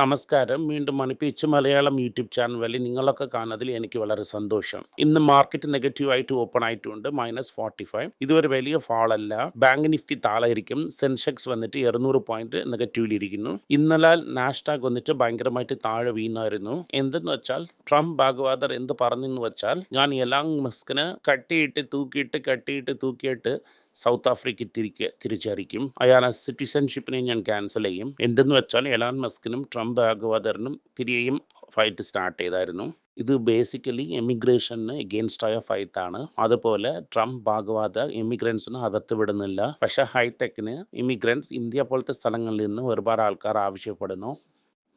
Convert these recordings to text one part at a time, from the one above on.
നമസ്കാരം. വീണ്ടും മണിപ്പിച്ച് Malayalam YouTube channel വഴി നിങ്ങളൊക്കെ കാണുന്നതിൽ എനിക്ക് വളരെ സന്തോഷം. ഇന്ന് മാർക്കറ്റ് നെഗറ്റീവ് ആയിട്ട് ഓപ്പൺ ആയിട്ടുണ്ട്. മൈനസ് ഫോർട്ടി ഫൈവ് ഇതൊരു വലിയ ഫാൾ അല്ല. ബാങ്ക് നിഫ്റ്റി താളായിരിക്കും സെൻസെക്സ് വന്നിട്ട് ഇരുന്നൂറ് പോയിന്റ് നെഗറ്റീവിൽ ഇരിക്കുന്നു. ഇന്നലെ നാഷ്ടാഗ് വന്നിട്ട് ഭയങ്കരമായിട്ട് താഴെ വീണായിരുന്നു. എന്തെന്ന് വെച്ചാൽ ട്രംപ് ഭാഗവാദർ എന്ത് പറഞ്ഞെന്ന് വെച്ചാൽ ഞാൻ എലാങ് മസ്കിന് കട്ടിയിട്ട് തൂക്കിയിട്ട് കട്ടിയിട്ട് തൂക്കിയിട്ട് സൗത്ത് ആഫ്രിക്ക തിരികെ തിരിച്ചറിയിക്കും. അയാളെ സിറ്റിസൺഷിപ്പിനെ ഞാൻ ക്യാൻസൽ ചെയ്യും. എന്തെന്ന് വെച്ചാൽ എലാൻ മസ്കിനും ട്രംപ് ഭാഗവതറിനും തിരികെയും ഫൈറ്റ് സ്റ്റാർട്ട് ചെയ്തായിരുന്നു. ഇത് ബേസിക്കലി എമിഗ്രേഷന് ഫൈറ്റ് ആണ്. അതുപോലെ ട്രംപ് ഭാഗവാദ ഇമിഗ്രൻസിന് അകത്ത് വിടുന്നില്ല. പക്ഷേ ഹൈടെക്കിന് ഇമിഗ്രൻസ് ഇന്ത്യ പോലത്തെ സ്ഥലങ്ങളിൽ നിന്ന് ഒരുപാട് ആൾക്കാർ ആവശ്യപ്പെടുന്നു.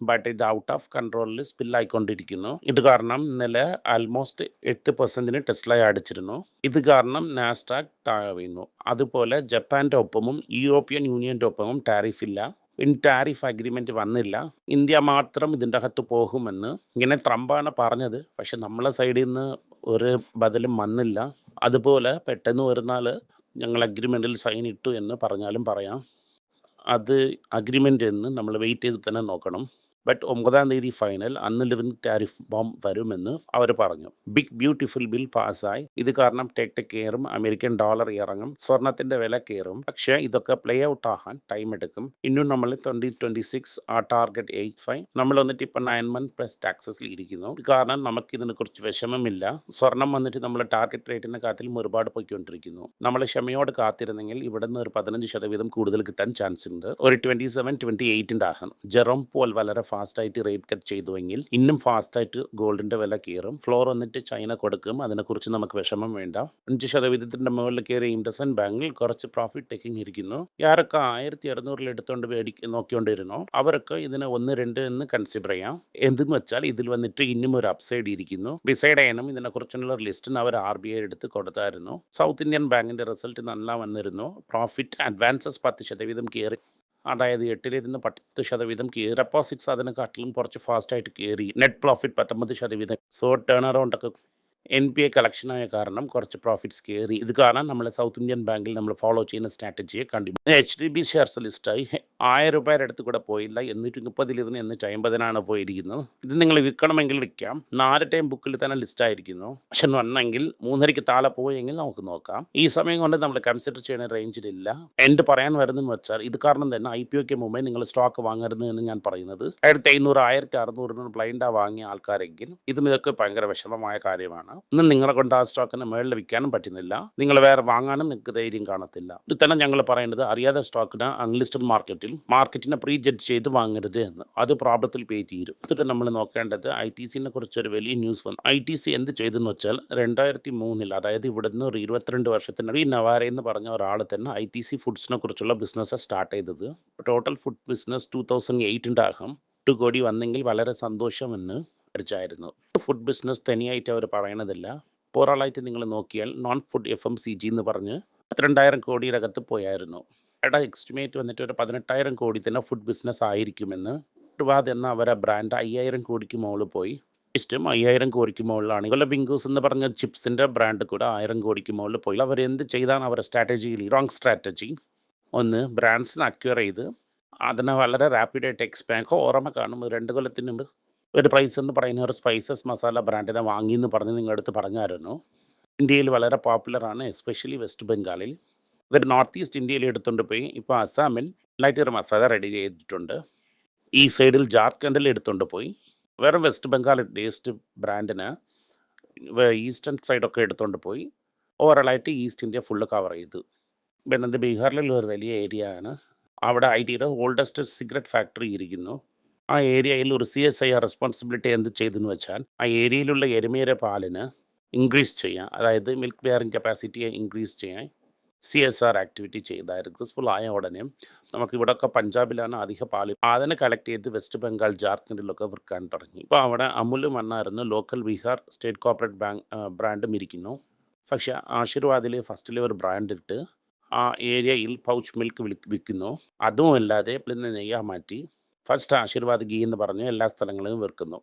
ബട്ട് ഇത് ഔട്ട് ഓഫ് കൺട്രോളിൽ സ്പില്ലായിക്കൊണ്ടിരിക്കുന്നു ഇത് കാരണം ഇന്നലെ ആൽമോസ്റ്റ് എട്ട് പെർസെന്റിന് ടെസ്ലായി അടിച്ചിരുന്നു. ഇത് കാരണം നാസ്റ്റാക് താഴെ വീണു അതുപോലെ ജപ്പാന്റെ ഒപ്പമും യൂറോപ്യൻ യൂണിയന്റെ ഒപ്പമും ടാരിഫ് ഇല്ല. ഇൻ ടാരിഫ് അഗ്രിമെന്റ് വന്നില്ല. ഇന്ത്യ മാത്രം ഇതിന്റെ അകത്ത് പോകുമെന്ന് ഇങ്ങനെ ട്രംപാണ് പറഞ്ഞത്. പക്ഷെ നമ്മളെ സൈഡിൽ നിന്ന് ഒരു ബദലും വന്നില്ല. അതുപോലെ പെട്ടെന്ന് നാൾ ഞങ്ങൾ അഗ്രിമെന്റിൽ സൈൻ ഇട്ടു എന്ന് പറഞ്ഞാലും പറയാം. അത് അഗ്രിമെന്റ് എന്ന് നമ്മൾ വെയിറ്റ് ചെയ്ത് തന്നെ നോക്കണം. ബട്ട് ഒമ്പതാം തീയതി ഫൈനൽ അന്ന് ലിവിൻ ടാരിഫ് ബോംബ് വരുമെന്ന് അവർ പറഞ്ഞു. ബിഗ് ബ്യൂട്ടിഫുൾ ബിൽ പാസ്സായി ഇത് കാരണം ടെക് കയറും അമേരിക്കൻ ഡോളർ ഇറങ്ങും സ്വർണത്തിന്റെ വില കയറും. പക്ഷേ ഇതൊക്കെ പ്ലേ ഔട്ട് ആകാൻ ടൈം എടുക്കും. ഇന്നും നമ്മൾ ട്വന്റി ട്വന്റി സിക്സ് ആ ടാർഗറ്റ് എയ്റ്റ് ഫൈവ് നമ്മൾ വന്നിട്ട് ഇപ്പം നയൻ മന്ത് പ്ലസ് ടാക്സസിൽ ഇരിക്കുന്നു. കാരണം നമുക്ക് ഇതിനെ കുറിച്ച് വിഷമമില്ല. സ്വർണം വന്നിട്ട് നമ്മൾ ടാർഗറ്റ് റേറ്റിനെ കാട്ടിലും ഒരുപാട് പോയിക്കൊണ്ടിരിക്കുന്നു. നമ്മൾ ക്ഷമയോട് കാത്തിരുന്നെങ്കിൽ ഇവിടെ നിന്ന് ഒരു പതിനഞ്ച് ശതവീതം കൂടുതൽ കിട്ടാൻ ചാൻസ് ഉണ്ട്. ഒരു ട്വന്റി സെവൻ ട്വന്റി എയ്റ്റിന്റെ ആകണം ജെറോം പോൽ വളരെ ഫാസ്റ്റായിട്ട് റേറ്റ് കട്ട് ചെയ്തുവെങ്കിൽ ഇന്നും ഫാസ്റ്റായിട്ട് ഗോൾഡിന്റെ വില കയറും. ഫ്ലോർ വന്നിട്ട് ചൈന കൊടുക്കും. അതിനെക്കുറിച്ച് നമുക്ക് വിഷമം വേണ്ട. അഞ്ച് ശതവീതത്തിന്റെ മുകളിൽ കയറിയ ഇൻഡസൻ ബാങ്കിൽ കുറച്ച് പ്രോഫിറ്റ് ടേക്കിംഗ് ഇരിക്കുന്നു. ആരൊക്കെ ആയിരത്തി അറുന്നൂറിൽ എടുത്തുകൊണ്ട് മേടി നോക്കിക്കൊണ്ടിരുന്നോ? അവരൊക്കെ ഇതിനെ ഒന്ന് രണ്ട് എന്ന് കൺസിഡർ ചെയ്യാം. എന്തെന്ന് വെച്ചാൽ ഇതിൽ വന്നിട്ട് ഇന്നും ഒരു അപ്സൈഡ് ഇരിക്കുന്നു. ബിസൈഡ് ചെയ്യണം ഇതിനെക്കുറിച്ചുള്ള ലിസ്റ്റിന് അവർ ആർ ബി ഐ എടുത്ത് കൊടുത്തായിരുന്നു. സൗത്ത് ഇന്ത്യൻ ബാങ്കിന്റെ റിസൾട്ട് നല്ല വന്നിരുന്നു. പ്രോഫിറ്റ് അഡ്വാൻസസ് പത്ത് ശതവീതം കയറി അതായത് എട്ടിലിരുന്ന് പത്ത് ശതവീതം കയറി ഡെപ്പോസിറ്റ്സ് അതിനെക്കാട്ടിലും കുറച്ച് ഫാസ്റ്റായിട്ട് കയറി നെറ്റ് പ്രോഫിറ്റ് പത്തൊമ്പത് ശതവീതം. സോ ടേൺ അറൗണ്ട് ഒക്കെ എൻ പി എ കളക്ഷനായ കാരണം കുറച്ച് പ്രോഫിറ്റ്സ് കയറി ഇത് കാരണം നമ്മൾ സൗത്ത് ഇന്ത്യൻ ബാങ്കിൽ നമ്മൾ ഫോളോ ചെയ്യുന്ന സ്ട്രാറ്റജിയെ കണ്ടു. എച്ച് ഡി ബി ഷെയർസ് ലിസ്റ്റായി ആയിരം രൂപയുടെ അടുത്ത് കൂടെ പോയില്ല. എന്നിട്ട് മുപ്പതിലിരുന്ന് എന്നിട്ട് അമ്പതിനാണ് പോയിരിക്കുന്നത് ഇത് നിങ്ങൾ വിൽക്കണമെങ്കിൽ വിൽക്കാം. നാല് ടൈം ബുക്കിൽ തന്നെ ലിസ്റ്റ് ആയിരിക്കുന്നു. പക്ഷെ വന്നെങ്കിൽ മൂന്നരയ്ക്ക് താഴെ പോയെങ്കിൽ നമുക്ക് നോക്കാം. ഈ സമയം കൊണ്ട് നമ്മൾ കൺസിഡർ ചെയ്യുന്ന റേഞ്ചിലില്ല എന്റെ പറയാൻ വരുന്നതെന്ന് വെച്ചാൽ ഇത് കാരണം തന്നെ ഐ പി ഒക്ക് മുമ്പേ നിങ്ങൾ സ്റ്റോക്ക് വാങ്ങരുത് എന്ന് ഞാൻ പറയുന്നത്. ആയിരത്തി അഞ്ഞൂറ് ആയിരത്തി അറുന്നൂറിന് ബ്ലൈൻഡാ വാങ്ങിയ ആൾക്കാരെങ്കിൽ ഇതും ഇതൊക്കെ ഭയങ്കര വിഷമമായ കാര്യമാണ്. ഇന്ന് നിങ്ങളെ കൊണ്ട് ആ സ്റ്റോക്കിന് മേളിൽ വിൽക്കാനും പറ്റുന്നില്ല. നിങ്ങൾ വേറെ വാങ്ങാനും നിങ്ങൾക്ക് ധൈര്യം കാണത്തില്ല. ഇത് തന്നെ ഞങ്ങൾ പറയേണ്ടത് അറിയാതെ സ്റ്റോക്കിന് അൺലിസ്റ്റഡ് മാർക്കറ്റിൽ മാർക്കറ്റിനെ പ്രീ ജഡ്ജ് ചെയ്ത് വാങ്ങരുത് എന്ന്. അത് പ്രോബ്ലത്തിൽ പേ തീരും. എന്നിട്ട് നമ്മൾ നോക്കേണ്ടത് ഐ ടി സിനെ കുറിച്ചൊരു വലിയ ന്യൂസ് വന്നു. ഐ ടി സി എന്ത് ചെയ്തെന്ന് വെച്ചാൽ രണ്ടായിരത്തി മൂന്നിൽ അതായത് ഇവിടെ നിന്ന് ഒരു ഇരുപത്തിരണ്ട് വർഷത്തിനിടയിൽ നവാര എന്ന് പറഞ്ഞ ഒരാൾ തന്നെ ഐ ടി സി ഫുഡ്സിനെ കുറിച്ചുള്ള ബിസിനസ് സ്റ്റാർട്ട് ചെയ്തത്. Total food business two thousand eight ഉണ്ടാകും കോടി വന്നെങ്കിൽ വളരെ സന്തോഷമെന്ന് വിചാരിച്ചായിരുന്നു ഫുഡ് ബിസിനസ് തനിയായിട്ട് അവർ പറയണതില്ല. പോറാളായിട്ട് നിങ്ങൾ നോക്കിയാൽ non food F M C G എന്ന് പറഞ്ഞ് പത്തിരണ്ടായിരം കോടിയുടെ അകത്ത് പോയായിരുന്നു. അവിടെ എക്സ്റ്റിമേറ്റ് വന്നിട്ട് ഒരു പതിനെട്ടായിരം കോടി തന്നെ ഫുഡ് ബിസിനസ് ആയിരിക്കുമെന്ന്. വാദ് എന്ന അവരെ ബ്രാൻഡ് അയ്യായിരം കോടിക്ക് മുകളിൽ പോയി. ഇഷ്ടം അയ്യായിരം കോടിക്ക് മുകളിലാണ് ഇവല്ല ബിങ്കൂസ് എന്ന് പറഞ്ഞ ചിപ്സിന്റെ ബ്രാൻഡ് കൂടെ ആയിരം കോടിക്ക് മുകളിൽ പോയി. അവർ എന്ത് ചെയ്താണ് അവരുടെ സ്ട്രാറ്റജിയിൽ റോങ് സ്ട്രാറ്റജി ഒന്ന് ബ്രാൻഡ്സിന് അക്വയർ ചെയ്ത്. അതിനെ വളരെ റാപ്പിഡായിട്ട് എക്സ്പാൻഡ് ഓർമ്മ കാണും. രണ്ട് കൊല്ലത്തിന് മുമ്പ് ഒരു പ്രൈസ് എന്ന് പറയുന്ന ഒരു സ്പൈസസ് മസാല ബ്രാൻഡിനെ വാങ്ങി എന്ന് പറഞ്ഞ് നിങ്ങളുടെ അടുത്ത് പറഞ്ഞായിരുന്നു ഇന്ത്യയിൽ വളരെ പോപ്പുലറാണ് എസ്പെഷ്യലി വെസ്റ്റ് ബംഗാളിൽ ഇതൊരു നോർത്ത് ഈസ്റ്റ് ഇന്ത്യയിൽ എടുത്തുകൊണ്ട് പോയി. ഇപ്പോൾ അസാമിൽ ലൈറ്റ് ഒരു മസാല റെഡി ചെയ്തിട്ടുണ്ട്. ഈ സൈഡിൽ ജാർഖണ്ഡിൽ എടുത്തുകൊണ്ട് പോയി. വേറെ വെസ്റ്റ് ബംഗാൾ ടേസ്റ്റ് ബ്രാൻഡിന് ഈസ്റ്റേൺ സൈഡൊക്കെ എടുത്തുകൊണ്ട് പോയി. ഓവറോളായിട്ട് ഈസ്റ്റ് ഇന്ത്യ ഫുള്ള് കവർ ചെയ്തു. പിന്നെ ബീഹാറിലുള്ള ഒരു വലിയ ഏരിയ ആണ്. അവിടെ ഐ ടിയുടെ ഓൾഡസ്റ്റ് സിഗരറ്റ് ഫാക്ടറി ഇരിക്കുന്നു. ആ ഏരിയയിൽ ഒരു C S I R responsibility എന്ത് ചെയ്തെന്ന് വെച്ചാൽ ആ ഏരിയയിലുള്ള എരുമയുടെ പാലിന് ഇൻക്രീസ് ചെയ്യാൻ അതായത് മിൽക്ക് ബെയറിംഗ് കപ്പാസിറ്റിയെ ഇൻക്രീസ് ചെയ്യാൻ സി എസ് ആർ ആക്ടിവിറ്റി ചെയ്ത സക്സസ്ഫുൾ ആയ ഉടനെ നമുക്ക് ഇവിടെയൊക്കെ പഞ്ചാബിലാണ് അധിക പാൽ. അതിനെ കളക്ട് ചെയ്ത് വെസ്റ്റ് ബംഗാൾ ജാർഖണ്ഡിലൊക്കെ വിൽക്കാൻ തുടങ്ങി. ഇപ്പോൾ അവിടെ അമുലും മണ്ണായിരുന്നു local Bihar state corporate bank ബ്രാൻഡും ഇരിക്കുന്നു. പക്ഷെ ആശീർവാദിലെ ഫസ്റ്റ് ഒരു ബ്രാൻഡ് ഇട്ട് ആ ഏരിയയിൽ പൗച്ച് മിൽക്ക് വിൽക്കുന്നു. അതുമല്ലാതെ പിന്നെ നെയ്യാ മാറ്റി ഫസ്റ്റ് ആശീർവാദ് ഗീ എന്ന് പറഞ്ഞ് എല്ലാ സ്ഥലങ്ങളിലും വിൽക്കുന്നു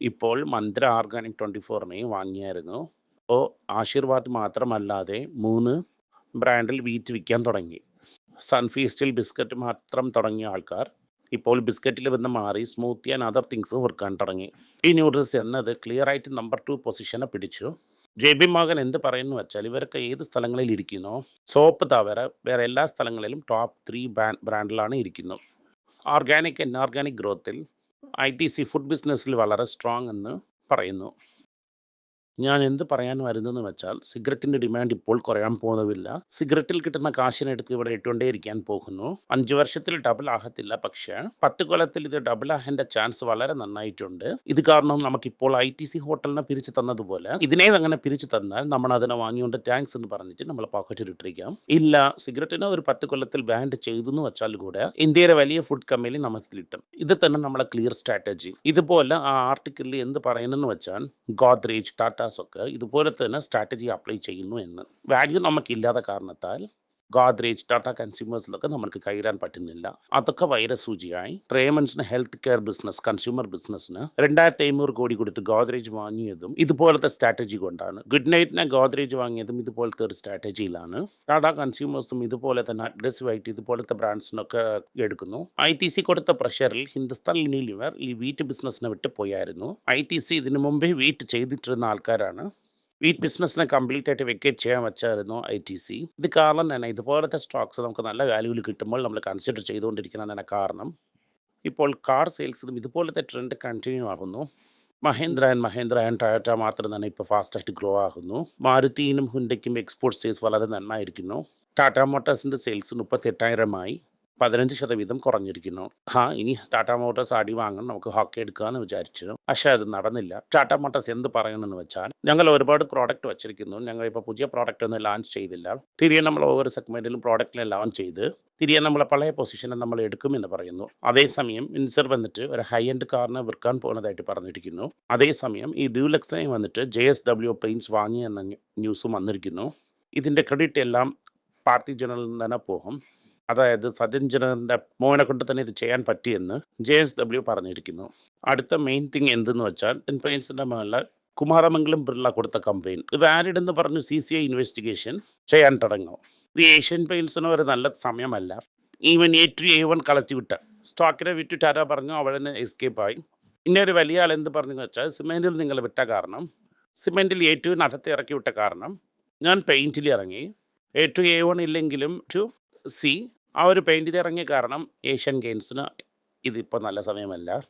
ഇപ്പോൾ മന്ത്ര ഓർഗാനിക് ട്വന്റി ഫോറിനെയും വാങ്ങിയായിരുന്നു. അപ്പോൾ ആശീർവാദ് മാത്രമല്ലാതെ മൂന്ന് ബ്രാൻഡിൽ വീറ്റ് വിൽക്കാൻ തുടങ്ങി. സൺഫീസ്റ്റിൽ ബിസ്ക്കറ്റ് മാത്രം തുടങ്ങിയ ആൾക്കാർ ഇപ്പോൾ ബിസ്ക്കറ്റിൽ നിന്ന് മാറി സ്മൂത്തി ആൻഡ് അതർ തിങ്സ് കൊടുക്കാൻ തുടങ്ങി. ഈ ന്യൂഡിൽസ് എന്നത് ക്ലിയർ ആയിട്ട് നമ്പർ ടു പൊസിഷനെ പിടിച്ചു. ജെ ബി മകൻ എന്ത് പറയുന്നു വെച്ചാൽ ഇവരൊക്കെ ഏത് സ്ഥലങ്ങളിൽ ഇരിക്കുന്നോ? സോപ്പ് തവര വേറെ എല്ലാ സ്ഥലങ്ങളിലും ടോപ്പ് ത്രീ ബ്രാൻഡിലാണ് ഇരിക്കുന്നത് ഓർഗാനിക് ആൻഡ് ഓർഗാനിക് ഗ്രോത്തിൽ ഐ ടി സി ഫുഡ് ബിസിനസ്സിൽ വളരെ സ്ട്രോങ് എന്ന് പറയുന്നു. ഞാൻ എന്ത് പറയാൻ വരുന്നതെന്ന് വെച്ചാൽ സിഗരറ്റിന്റെ ഡിമാൻഡ് ഇപ്പോൾ കുറയാൻ പോകുന്നതില്ല. സിഗരറ്റിൽ കിട്ടുന്ന കാശിനെടുത്ത് ഇവിടെ ഇട്ടുകൊണ്ടേയിരിക്കാൻ പോകുന്നു. അഞ്ചു വർഷത്തിൽ ഡബിൾ ആകത്തില്ല പക്ഷേ പത്ത് കൊല്ലത്തിൽ ഇത് ഡബിൾ ആകേണ്ട ചാൻസ് വളരെ നന്നായിട്ടുണ്ട്. ഇത് കാരണം നമുക്കിപ്പോൾ ഐ ടി സി ഹോട്ടലിനെ പിരിച്ചു തന്നതുപോലെ ഇതിനെ അങ്ങനെ പിരിച്ചു തന്നാൽ നമ്മൾ അതിനെ വാങ്ങിയോണ്ട് താങ്ക്സ് എന്ന് പറഞ്ഞിട്ട് നമ്മൾ പോക്കറ്റിൽ ഇട്ടിരിക്കാം ഇല്ല സിഗരറ്റിനെ ഒരു പത്ത് കൊല്ലത്തിൽ ബാൻഡ് ചെയ്തു എന്ന് വെച്ചാൽ കൂടെ ഇന്ത്യയിലെ വലിയ ഫുഡ് കമ്പനി നമുക്ക് കിട്ടും ഇത് തന്നെ നമ്മളെ ക്ലിയർ സ്ട്രാറ്റജി ഇതുപോലെ ആ ആർട്ടിക്കിളിൽ എന്ത് പറയുന്നെന്ന് വെച്ചാൽ ഗോദ്രേജ് ടാറ്റാസ് ഒക്കെ ഇതുപോലെ തന്നെ സ്ട്രാറ്റജി അപ്ലൈ ചെയ്യുന്നു എന്ന് വാല്യൂ നമുക്കില്ലാത്ത കാരണത്താൽ ഗോദ്രേജ് ടാറ്റ കൺസ്യൂമേഴ്സിലൊക്കെ നമുക്ക് കയറാൻ പറ്റുന്നില്ല. അതൊക്കെ വൈരസൂചിയായി റേമൻസിന് ഹെൽത്ത് കെയർ ബിസിനസ് കൺസ്യൂമർ ബിസിനസ്സിന് രണ്ടായിരത്തി അഞ്ഞൂറ് കോടി കൊടുത്ത് ഗോദ്രേജ് വാങ്ങിയതും ഇതുപോലത്തെ സ്ട്രാറ്റജി കൊണ്ടാണ്. ഗുഡ് നൈറ്റിനെ ഗോദ്രേജ് വാങ്ങിയതും ഇതുപോലത്തെ ഒരു സ്ട്രാറ്റജിയിലാണ് ടാറ്റ കൺസ്യൂമേഴ്സും ഇതുപോലെ തന്നെ അഗ്രസീവായിട്ട് ഇതുപോലത്തെ ബ്രാൻഡ്സിനൊക്കെ എടുക്കുന്നു. ഐ ടി സി കൊടുത്ത പ്രഷറിൽ ഹിന്ദുസ്ഥാൻ യൂണിലിവർ ഈ വീറ്റ് ബിസിനസ്സിനെ വിട്ട് പോയായിരുന്നു. ഐ ടി സി ഇതിനു മുമ്പേ വീറ്റ് ചെയ്തിട്ടിരുന്ന ആൾക്കാരാണ്. വീറ്റ് ബിസിനസ്സിനെ കംപ്ലീറ്റ് ആയിട്ട് വെക്കേറ്റ് ചെയ്യാൻ വെച്ചായിരുന്നു ഐ ടി സി. ഇത് കാരണം തന്നെ ഇതുപോലത്തെ സ്റ്റോക്സ് നമുക്ക് നല്ല വാല്യൂവിൽ കിട്ടുമ്പോൾ നമ്മൾ കൺസിഡർ ചെയ്തുകൊണ്ടിരിക്കുന്നതിന് കാരണം. ഇപ്പോൾ കാർ സെയിൽസിലും ഇതുപോലത്തെ ട്രെൻഡ് കണ്ടിന്യൂ ആകുന്നു. Mahindra and Mahindra and Toyota മാത്രം തന്നെ ഇപ്പോൾ ഫാസ്റ്റായിട്ട് ഗ്രോ ആകുന്നു. മാരുതിയിലും ഹുണ്ടയ്ക്കും എക്സ്പോർട്ട് സെയിൽസ് വളരെ നന്നായിരിക്കുന്നു. ടാറ്റ മോട്ടോഴ്സിന്റെ സെയിൽസ് മുപ്പത്തെട്ടായിരമായി പതിനഞ്ച് ശതവീതം കുറഞ്ഞിരിക്കുന്നു. ആ ഇനി ടാറ്റ മോട്ടോഴ്സ് അടി വാങ്ങണം നമുക്ക് ഹോക്കി എടുക്കാമെന്ന് വിചാരിച്ചു പക്ഷേ അത് നടന്നില്ല. ടാറ്റ മോട്ടോഴ്സ് എന്ത് പറയണമെന്ന് വെച്ചാൽ ഞങ്ങൾ ഒരുപാട് പ്രോഡക്റ്റ് വെച്ചിരിക്കുന്നു. ഞങ്ങൾ ഇപ്പോൾ പുതിയ പ്രോഡക്റ്റ് ഒന്നും ലോഞ്ച് ചെയ്തില്ല. തിരികെ നമ്മൾ ഓരോ സെഗ്മെന്റിലും പ്രോഡക്റ്റിനെ ലോഞ്ച് ചെയ്ത് തിരികെ നമ്മളെ പഴയ പൊസിഷനെ നമ്മൾ എടുക്കുമെന്ന് പറയുന്നു. അതേസമയം ഇൻസർ വന്നിട്ട് ഒരു ഹൈ എൻഡ് കാറിനെ വിൽക്കാൻ പോകുന്നതായിട്ട് പറഞ്ഞിരിക്കുന്നു. അതേസമയം ഈ ഡ്യൂലക്സിനെ വന്നിട്ട് ജെ എസ് ഡബ്ല്യു പെയിൻസ് വാങ്ങി എന്ന ന്യൂസും വന്നിരിക്കുന്നു. ഇതിന്റെ ക്രെഡിറ്റ് എല്ലാം പാർട്ടി ജനറലിൽ നിന്ന് തന്നെ പോകും. അതായത് ജനറിന്റെ മോനെ കൊണ്ട് തന്നെ ഇത് ചെയ്യാൻ പറ്റിയെന്ന് ജെ എസ് ഡബ്ല്യു പറഞ്ഞിരിക്കുന്നു. അടുത്ത മെയിൻ തിങ് എന്തെന്ന് വെച്ചാൽ ടെൻ പെയിൻസിന്റെ മേളിൽ കുമാരമംഗലം ബിർള കൊടുത്ത കമ്പയിൻ ഇത് വാലിഡ് എന്ന് പറഞ്ഞ് സി സി ഐ ഇൻവെസ്റ്റിഗേഷൻ ചെയ്യാൻ തുടങ്ങും. ഇത് ഏഷ്യൻ പെയിൻസിന് ഒരു നല്ല സമയമല്ല. Even A two A one കളച്ചു വിട്ട. സ്റ്റോക്കിനെ വിറ്റിട്ട് ടാറ്റ പറഞ്ഞു അവളെ എസ്കേപ്പ് ആയി. ഇനി ഒരു വലിയ ആൾ എന്ത് പറഞ്ഞു വെച്ചാൽ സിമെന്റിൽ നിങ്ങൾ വിട്ട കാരണം സിമെന്റിൽ എ ടു നടത്തി ഇറക്കി വിട്ട കാരണം ഞാൻ പെയിന്റിൽ ഇറങ്ങി. എ ടു എ വൺ ഇല്ലെങ്കിലും ടു സി ആ ഒരു പെയിന്റിൽ ഇറങ്ങിയ കാരണം ഏഷ്യൻ ഗെയിംസിന് ഇതിപ്പോൾ നല്ല സമയമല്ല.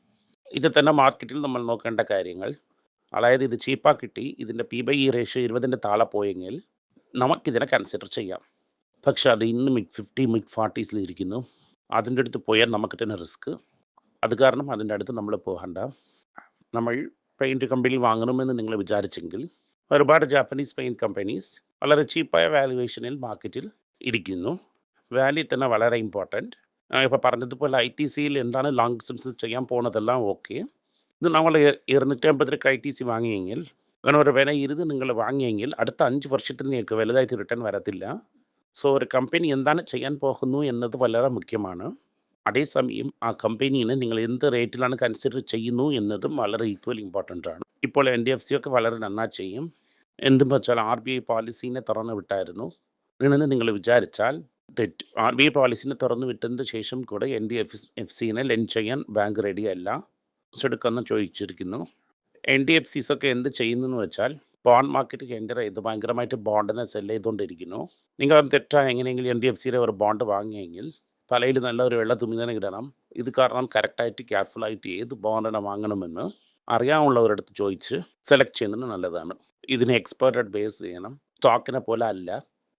ഇത് തന്നെ മാർക്കറ്റിൽ നമ്മൾ നോക്കേണ്ട കാര്യങ്ങൾ. അതായത് ഇത് ചീപ്പാക്കി കിട്ടി. ഇതിന്റെ പി ബൈ ഇ റേഷ്യോ ഇരുപതിന്റെ താഴെ പോയെങ്കിൽ നമുക്കിതിനെ കൺസിഡർ ചെയ്യാം. പക്ഷെ അത് ഇന്ന് മിഡ് ഫിഫ്റ്റി മിഡ് ഫോർട്ടീസിൽ ഇരിക്കുന്നു. അതിന്റെ അടുത്ത് പോയാൽ നമുക്ക് തന്നെ റിസ്ക് അത് കാരണം അതിന്റെ അടുത്ത് നമ്മൾ പോകണ്ട. നമ്മൾ പെയിന്റ് കമ്പനി വാങ്ങണമെന്ന് നിങ്ങൾ വിചാരിച്ചെങ്കിൽ ഒരുപാട് ജാപ്പനീസ് പെയിന്റ് കമ്പനീസ് വളരെ ചീപ്പായ വാലുവേഷനിൽ മാർക്കറ്റിൽ ഇരിക്കുന്നു. വാല്യൂ തന്നെ വളരെ ഇമ്പോർട്ടന്റ് ഇപ്പോൾ പറഞ്ഞതുപോലെ ഐ ടി സിയിൽ എന്താണ് ലോങ് ഡിസ്റ്റൻസ് ചെയ്യാൻ പോകുന്നതെല്ലാം ഓക്കെ ഇത് നമ്മൾ ഇരുന്നൂറ്റി രൂപ ഐ ടി സി വാങ്ങിയെങ്കിൽ അങ്ങനെ ഒരു വില ഇരുത് നിങ്ങൾ വാങ്ങിയെങ്കിൽ അടുത്ത അഞ്ച് വർഷത്തിൽ നിങ്ങൾക്ക് വലുതായിട്ട് റിട്ടേൺ വരത്തില്ല. സോ ഒരു കമ്പനി എന്താണ് ചെയ്യാൻ പോകുന്നു എന്നത് വളരെ മുഖ്യമാണ്. അതേസമയം ആ കമ്പനീനെ നിങ്ങൾ എന്ത് റേറ്റിലാണ് കൺസിഡർ ചെയ്യുന്നു എന്നതും വളരെ ഈക്വലി ഇമ്പോർട്ടന്റ് ആണ്. ഇപ്പോൾ എൻ ഡി എഫ് സി ഒക്കെ വളരെ നന്നായി ചെയ്യും. എന്തെന്ന് വെച്ചാൽ ആർ ബി ഐ പോളിസീനെ തുറന്നു വിട്ടായിരുന്നു. നിന്ന് നിങ്ങൾ വിചാരിച്ചാൽ തെറ്റ്. ആർ ബി ഐ പോളിസിനെ തുറന്നു വിട്ടതിന് ശേഷം കൂടെ എൻ ഡി എഫ് എഫ് സിനെ ലെൻഡ് ചെയ്യാൻ ബാങ്ക് റെഡിയല്ല എടുക്കുമെന്ന് ചോദിച്ചിരിക്കുന്നു. എൻ ഡി എഫ് സിസ് ഒക്കെ എന്ത് ചെയ്യുന്നു എന്ന് വെച്ചാൽ ബോണ്ട് മാർക്കറ്റ് എന്റർ ചെയ്ത് ഭയങ്കരമായിട്ട് ബോണ്ടിനെ സെൽ ചെയ്തുകൊണ്ടിരിക്കുന്നു നിങ്ങൾ അത് തെറ്റായ എങ്ങനെയെങ്കിലും എൻ ഡി എഫ് സിയുടെ ഒരു ബോണ്ട് വാങ്ങിയെങ്കിൽ തലയിൽ നല്ല ഒരു വെള്ള തുണി തന്നെ ഇടണം. ഇത് കാരണം കറക്റ്റായിട്ട് കെയർഫുള്ളായിട്ട് ഏത് ബോണ്ടിനെ വാങ്ങണമെന്ന് അറിയാവുന്നവരടുത്ത് ചോദിച്ച് സെലക്ട് ചെയ്യുന്നത് നല്ലതാണ്. ഇതിനെ എക്സ്പേർട്ടഡ് ബേസ് ചെയ്യണം. സ്റ്റോക്കിനെ പോലെ അല്ല.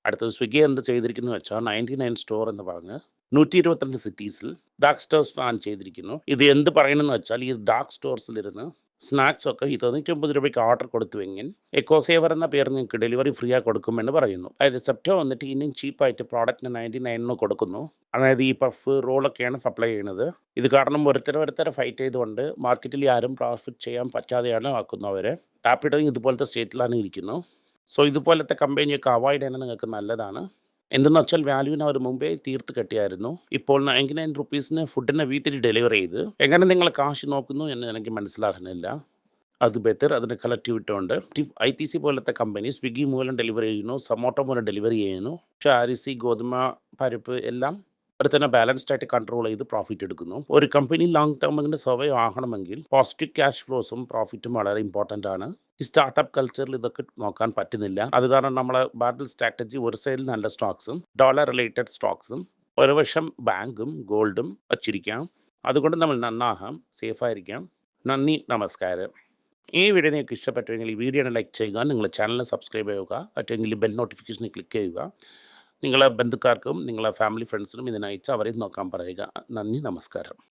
അടുത്തത് സ്വിഗ്ഗി എന്ത് ചെയ്തിരിക്കുന്നു വെച്ചാൽ നയന്റി നയൻ സ്റ്റോർ എന്ന് പറഞ്ഞ് നൂറ്റി ഇരുപത്തിരണ്ട് സിറ്റീസിൽ ഡാർക്ക് സ്റ്റോർസ് പ്ലാൻ ചെയ്തിരിക്കുന്നു. ഇത് എന്ത് പറയണമെന്ന് വെച്ചാൽ ഈ ഡാർക്ക് സ്റ്റോർസിലിരുന്ന് സ്നാക്സ് ഒക്കെ ഈ തൊണ്ണൂറ്റൊമ്പത് രൂപയ്ക്ക് ഓർഡർ കൊടുത്തുവെങ്കിൽ എക്കോസേവർ എന്ന പേര് നിങ്ങൾക്ക് ഡെലിവറി ഫ്രീ ആയി കൊടുക്കുമെന്ന് പറയുന്നു. അതായത് സെപ്റ്റോ വന്നിട്ട് ഇനിയും ചീപ്പായിട്ട് പ്രോഡക്റ്റിന് നയന്റി നയനിന് കൊടുക്കുന്നു. അതായത് ഈ പഫ് റോളൊക്കെയാണ് സപ്ലൈ ചെയ്യുന്നത്. ഇത് കാരണം ഒരുത്തര ഒരുത്തര ഫൈറ്റ് ചെയ്തുകൊണ്ട് മാർക്കറ്റിൽ ആരും പ്രോഫിറ്റ് ചെയ്യാൻ പറ്റാതെയാണ് ആക്കുന്നവർ ടാപ്പിഡോയും ഇതുപോലത്തെ സ്റ്റേറ്റിലാണ് ഇരിക്കുന്നത് സോ ഇതുപോലത്തെ കമ്പനിയൊക്കെ അവോയ്ഡ് ചെയ്യണം നിങ്ങൾക്ക് നല്ലതാണ്. എന്തെന്ന് വെച്ചാൽ വാല്യൂവിന് അവർ മുമ്പേ തീർത്ത് കെട്ടിയായിരുന്നു. ഇപ്പോൾ നയന്റി നയൻ റുപ്പീസിന് ഫുഡിനെ വീട്ടിൽ ഡെലിവറി ചെയ്ത് എങ്ങനെ നിങ്ങൾ കാശ് നോക്കുന്നു എന്ന് എനിക്ക് മനസ്സിലാകുന്നില്ല. അത് ബെറ്റർ അതിന് കളക്ടിവിറ്റി ഉണ്ട് ഐ ടി സി പോലത്തെ കമ്പനി സ്വിഗ്ഗി മൂലം ഡെലിവറി ചെയ്യുന്നു സമോട്ടോ മൂലം ഡെലിവറി ചെയ്യുന്നു. പക്ഷേ അരിസി ഗോതമ്പ പരിപ്പ് എല്ലാം അവർ തന്നെ ബാലൻസ്ഡ് ആയിട്ട് കൺട്രോൾ ചെയ്ത് പ്രോഫിറ്റ് എടുക്കുന്നു. ഒരു കമ്പനി ലോങ് ടേമിന് സർവൈവ് ആകണമെങ്കിൽ പോസിറ്റീവ് ക്യാഷ് ഫ്ലോസും പ്രോഫിറ്റും വളരെ ഇമ്പോർട്ടന്റ് ആണ്. ഈ സ്റ്റാർട്ടപ്പ് കൾച്ചറിൽ ഇതൊക്കെ നോക്കാൻ പറ്റുന്നില്ല. അത് കാരണം നമ്മളെ ബാറ്റിൽ സ്ട്രാറ്റജി ഒരു സൈഡിൽ നല്ല സ്റ്റോക്സും ഡോളർ റിലേറ്റഡ് സ്റ്റോക്സും ഒരു വർഷം ബാങ്കും ഗോൾഡും വച്ചിരിക്കാം. അതുകൊണ്ട് നമ്മൾ നന്നാകാം സേഫായിരിക്കാം നന്ദി നമസ്കാരം. ഈ വീഡിയോ നിങ്ങൾക്ക് ഇഷ്ടപ്പെട്ടുവെങ്കിൽ ഈ വീഡിയോ ലൈക്ക് ചെയ്യുക നിങ്ങളുടെ ചാനൽ സബ്സ്ക്രൈബ് ചെയ്യുക അല്ലെങ്കിൽ ബെൽ നോട്ടിഫിക്കേഷനിൽ ക്ലിക്ക് ചെയ്യുക. നിങ്ങളെ ബന്ധുക്കാർക്കും നിങ്ങളെ ഫാമിലി ഫ്രണ്ട്സിനും ഇതിനയച്ച് അവരെ നോക്കാൻ പറയുക. നന്ദി നമസ്കാരം.